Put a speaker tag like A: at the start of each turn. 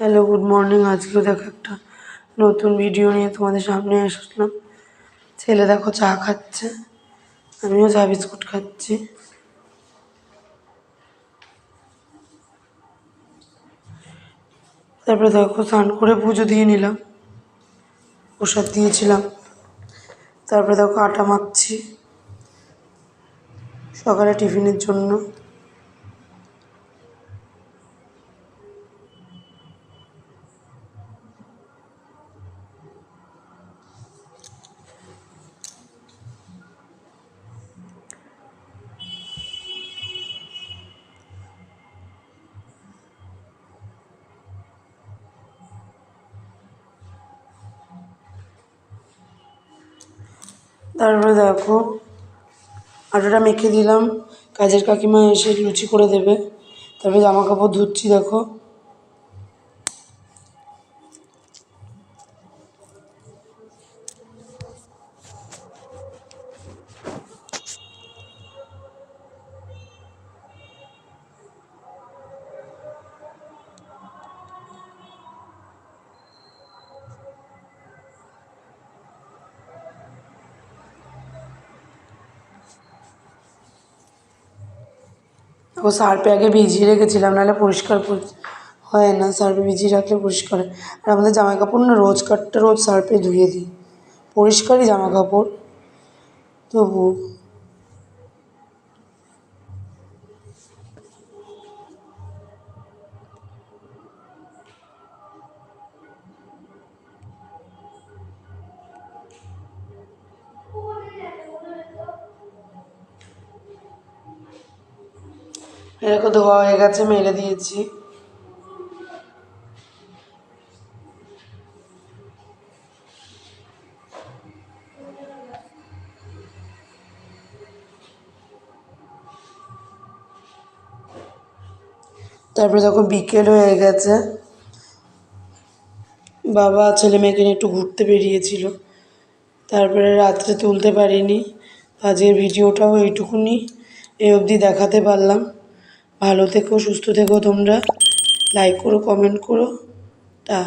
A: Hello good morning আজকেও দেখো একটা নতুন ভিডিও নিয়ে তোমাদের সামনে আসলাম। ছেলে দেখো চা খাচ্ছে, আমিও চা বিস্কুট খাচ্ছি। তারপরে দেখো স্নান করে পুজো দিয়ে নিলাম, প্রসাদ দিয়েছিলাম। তারপরে দেখো আটা মাখছি, সকালে টিফিনের জন্য। তারপরে দেখো আটাটা মেখে দিলাম। কাজের কাকিমা এসে লুচি করে দেবে। তারপরে জামা কাপড় ধুচ্ছি, দেখো। ও সার্ফে আগে ভিজিয়ে রেখেছিলাম, নাহলে পরিষ্কার হয় না সার্ফে ভিজিয়ে রাখলে পরিষ্কার আর আমাদের জামা কাপড় না রোজকারটা রোজ সার্ফে ধুয়ে দিই। পরিষ্কারই জামা কাপড় তবু এরকম ধোয়া হয়ে গেছে মেলে দিয়েছি। তারপরে যখন বিকেল হয়ে গেছে, বাবা ছেলে মেয়েকে নিয়ে একটু ঘুরতে বেরিয়েছিল। তারপরে রাত্রে তুলতে পারিনি, আজকের ভিডিওটাও এইটুকুনি এই অবধি দেখাতে পারলাম। ভালো থেকো সুস্থ থেকো তোমরা। লাইক করো কমেন্ট করো। টা